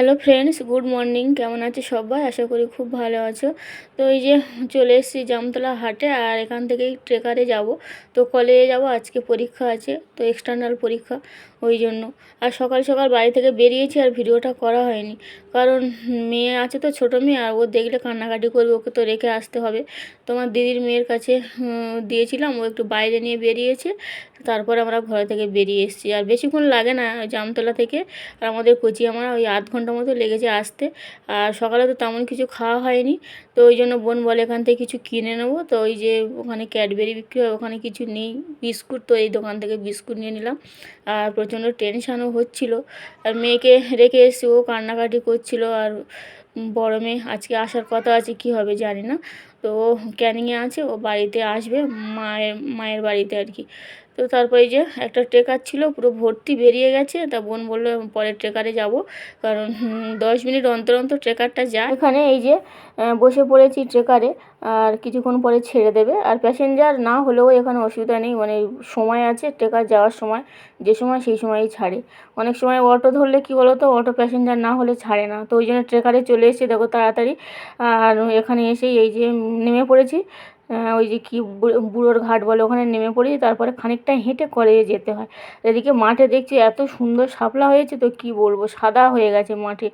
Hello friends, good morning. কেমন আছে সবাই? আশা করি খুব ভালো আছো। তো এই যে চলে এসেছি জামতলা হাটে আর এখান থেকেই ট্রেকারে যাব। তো কলেজে যাব, আজকে পরীক্ষা আছে, তো এক্সটার্নাল পরীক্ষা। ওই জন্য। আর সকাল সকাল বাড়ি থেকে বেরিয়েছি আর ভিডিওটা করা হয়নি। কারণ মেয়ে আছে তো ছোটো মেয়ে, আর ও দেখলে কান্নাকাটি করবে, ওকে তো রেখে আসতে হবে। তোমার দিদির মেয়ের কাছে দিয়েছিলাম, ও একটু বাইরে নিয়ে বেরিয়েছে। তারপরে আমরা ঘর থেকে বেরিয়ে এসেছি। আর বেশিক্ষণ লাগে না জামতলা থেকে। আর আমাদের কচি আমরা ওই আধ ঘণ্টা মতো লেগেছে আসতে। আর সকালে তো তেমন কিছু খাওয়া হয়নি। তো ওই জন্য বোন বলে এখান থেকে কিছু কিনে নেব। তো ওই যে ওখানে ক্যাডবেরি বিক্রি হয়, ওখানে কিছু নেই। বিস্কুট তো এই দোকান থেকে বিস্কুট নিয়ে নিলাম। আর প্রচণ্ড টেনশানও হচ্ছিল। আর মেয়েকে রেখে এসে ও কান্নাকাটি করছিল আর বড় মেয়ে আজকে আসার কথা আছে, কি হবে জানি না। তো ও ক্যানিংয়ে আছে, ও বাড়িতে আসবে, মায়ের মায়ের বাড়িতে আর কি। তো তারপরে যে একটা ট্রেকার ছিল, পুরো ভর্তি বেরিয়ে গেছে। তা বোন বলল পরের ট্রেকারে যাব। কারণ দশ মিনিট অন্তর অন্তর ট্রেকারটা যায়। এখানে এই যে বসে পড়েছি ট্রেকারে, আর কিছুক্ষণ পরে ছেড়ে দেবে। আর প্যাসেঞ্জার না হলেও এখানে অসুবিধা নেই মানে সময় আছে ট্রেকার যাওয়ার সময়, যে সময় সেই সময়ই ছাড়ে। অনেক সময় অটো ধরলে কি বলো তো অটো প্যাসেঞ্জার না হলে ছাড়ে না। তো ওই জন্য ট্রেকারে চলে এসেছি, দেখো তাড়াতাড়ি। আর এখানে এসেই এই যে নেমে পড়েছি। ওই যে কি বুড়োর ঘাট বলে ওখানে নেমে পড়েছি তারপরে খানিকটা হেঁটে কলেজে যেতে হয়। এদিকে মাঠে দেখছি এত সুন্দর শাপলা হয়েছে তো কি বলব, সাদা হয়ে গেছে মাঠে।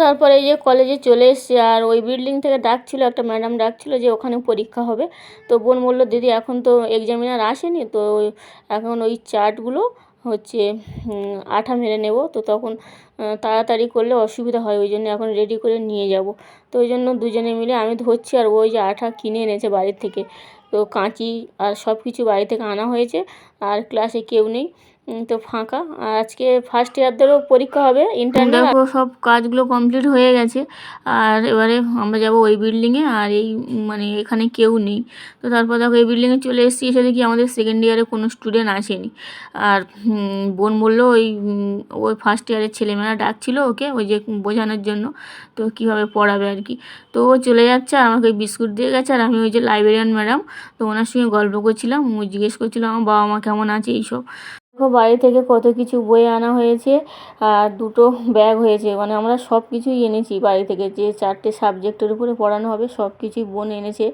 তারপরে এই যে কলেজে চলে এসেছি, আর ওই বিল্ডিং থেকে ডাকছিল, একটা ম্যাডাম ডাকছিল যে ওখানে পরীক্ষা হবে। তো বোন বলল, দিদি, এখন তো এক্সামিনার আসেনি, তো এখন ওই চার্টগুলো হচ্ছে আঠা মেরে নেব। তো তখন তাড়াতাড়ি করলে অসুবিধা হয়, ওই জন্য এখন রেডি করে নিয়ে যাব। তো ওই জন্য দুজনে মিলে আমি ধরছি, আর ওই যে আঠা কিনে এনেছে বাড়ির থেকে। তো কাঁচি আর সব কিছু বাড়ি থেকে আনা হয়েছে, আর ক্লাসে কেউ নেই। তো ফাঁকা। আর আজকে ফার্স্ট ইয়ারদেরও পরীক্ষা হবে ইন্টারনাল দেখো সব কাজগুলো কমপ্লিট হয়ে গেছে। আর এবারে আমরা যাব ওই বিল্ডিংয়ে আর এই মানে এখানে কেউ নেই। তো তারপর দেখো এই বিল্ডিংয়ে চলে এসেছি এসে দেখি আমাদের সেকেন্ড ইয়ারে কোনো স্টুডেন্ট আসেনি। আর বোন বলল ওই ওই ফার্স্ট ইয়ারের ছেলেমেয়েরা ডাকছিল ওকে ওই যে বোঝানোর জন্য। তো কীভাবে পড়াবে আর কি? তো ও চলে যাচ্ছে আর আমাকে বিস্কুট দিয়ে গেছে। আর আমি ওই যে লাইব্রেরিয়ান ম্যাডাম তো ওনার সঙ্গে গল্প করছিলাম। ও জিজ্ঞেস করছিলাম আমার বাবা মা কেমন আছে? এইসব। বাড়ি থেকে কত কিছু বই আনা হয়েছে আর দুটো ব্যাগ হয়েছে। মানে আমরা সব কিছুই এনেছি বাড়ি থেকে। যে চারটে সাবজেক্টের উপরে পড়ানো হবে, সব কিছুই বোন এনেছে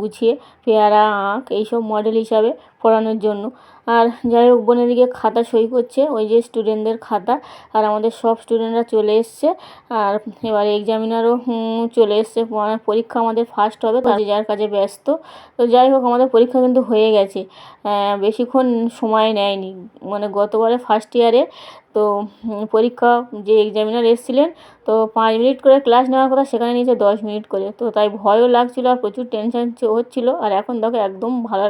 গুছিয়ে, পেয়ারা আঁক এইসব মডেল হিসাবে পড়ানোর জন্য। আর যাই হোক, বোনের দিকে খাতা সই করছে, ওই যে স্টুডেন্টদের খাতা, আর আমাদের সব স্টুডেন্টরা চলে এসছে, আর এবার এক্সামিনারও চলে এসছে আমার পরীক্ষা আমাদের ফার্স্ট হবে, তার যার কাজে ব্যস্ত, তো যাই হোক, আমাদের পরীক্ষা কিন্তু হয়ে গেছে বেশিক্ষণ সময় নেয়নি মানে গতবারে ফার্স্ট ইয়ারে তো পরীক্ষা যে এক্সামিনার এসেছিলেন, তো পাঁচ মিনিট করে ক্লাস নেওয়ার কথা সেখানে নিয়েছে দশ মিনিট করে। তো তাই ভয়ও লাগছিল আর প্রচুর টেনশান হচ্ছিল। আর এখন দেখো একদম ভালো,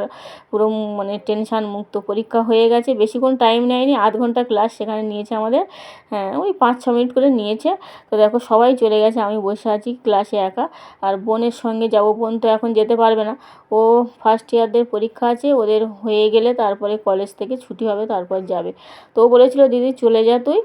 পুরো মানে টেনশান মুক্ত পরীক্ষা হয়ে গেছে। বেশিক্ষণ টাইম নেয়নি, আধ ঘণ্টা ক্লাস সেখানে নিয়েছে আমাদের। হ্যাঁ ওই পাঁচ, ছ মিনিট করে নিয়েছে। তো দেখো সবাই চলে গেছে, আমি বসে আছি ক্লাসে একা। আর বোনের সঙ্গে যাব বোন তো এখন যেতে পারবে না। ও ফার্স্ট ইয়ারদের পরীক্ষা আছে, ওদের হয়ে গেলে তারপরে কলেজ থেকে ছুটি হবে, তারপর যাবে। তো ও বলেছিল, দিদি চলে যা তুই।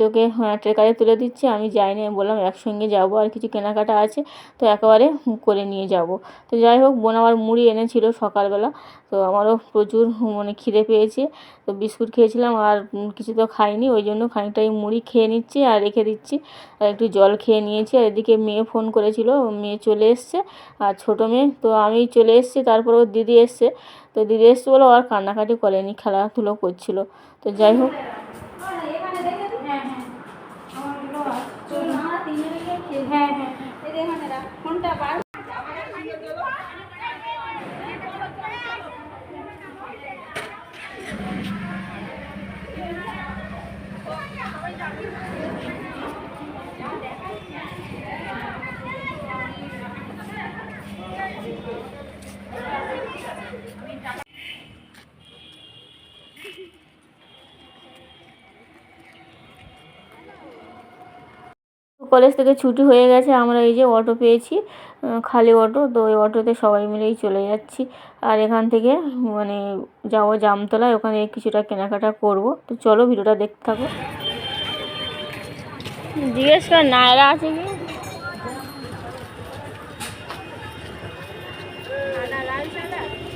তোকে হ্যাঁ, ট্রেকারে তুলে দিচ্ছি। আমি যাইনি আমি বললাম একসঙ্গে যাব। আর কিছু কেনাকাটা আছে তো একেবারে করে নিয়ে যাব। তো যাই হোক বোন আবার মুড়ি এনেছিল সকালবেলা। তো আমারও প্রচুর মানে খিদে পেয়েছে। তো বিস্কুট খেয়েছিলাম আর কিছু তো খাইনি। ওই জন্য খানিকটা এই মুড়ি খেয়ে নিচ্ছি আর রেখে দিচ্ছি। আর একটু জল খেয়ে নিয়েছি। আর এদিকে মেয়ে ফোন করেছিল মেয়ে চলে এসছে। আর ছোটো মেয়ে তো আমি চলে এসেছি। তারপর ওর দিদি এসছে। তো দিদি এসছে বলে আর কান্নাকাটি করেনি খেলাধুলো করছিল। তো যাই হোক। Hola, ¿eh? কলেজ থেকে ছুটি হয়ে গেছে, আমরা এই যে অটো পেয়েছি খালি অটো, তো ওই অটোতে সবাই মিলেই চলে যাচ্ছি। আর এখান থেকে মানে যাব জামতলায়, ওখানে কিছুটা কেনাকাটা করব। তো চলো ভিডিওটা দেখতে থাকো। জিজ্ঞেস কর, নায়রা আছে কি?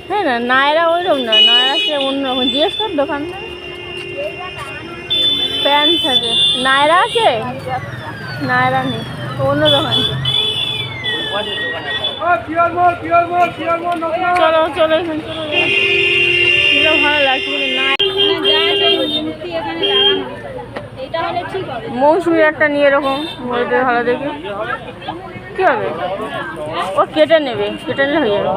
হ্যাঁ না, নায়রা ওইরকম না, নায়রা সে অন্যরকম। জিজ্ঞেস কর দোকানদার প্যান্ট থাকে। নায়রা আছে? নায়রা নেই অন্য দোকান। চলো চলো এখানে চলো ভালো লাগছে কিন্তু না। যা আছে ওই মূর্তি এখানে লাগানো এটা হলে ঠিক হবে মৌসুমি একটা নিয়ে এরকম বলতে ভালো দেখে। কি হবে? ও কেটে নেবে কেটে নিলে হয়ে যাবে।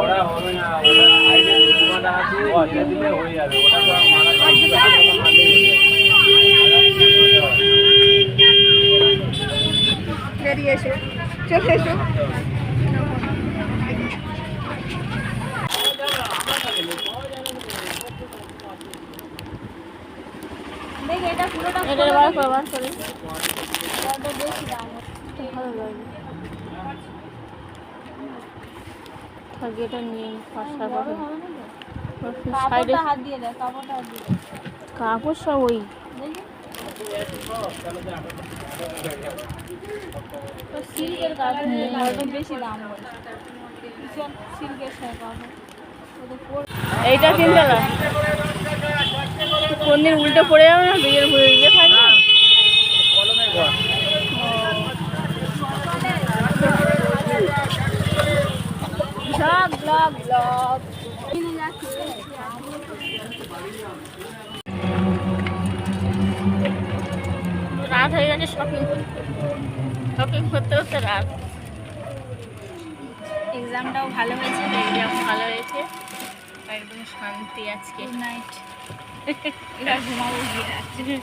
বেরিয়ে এসো। চলে এসো। এটা পুরোটা এটা বার কর বার করে? এটা বেশি দাম ভালো লাগবে থাকি এটা নিয়ে পাঁচটা পাবে সাইডে হাত দিয়ে দে কাপড়টা হাত দিয়ে কাপড় সব ওই। সিল্কের কাপড় বেশি দাম সিল্কের এইটা তিনতলা কোন দিন উল্টে পড়ে যাবে না দুইয়ের ইয়ে থাকবে ব্লগ ব্লগ ব্লগ। রাত হয়ে গেছে শপিং করতে। শপিং করতে করতে রাত। এক্সামটাও ভালো হয়েছে এক্সাম ভালো হয়েছে। একদম শান্তি আজকে। নাইট এবার ঘুমাবো গিয়ে। রাত্রে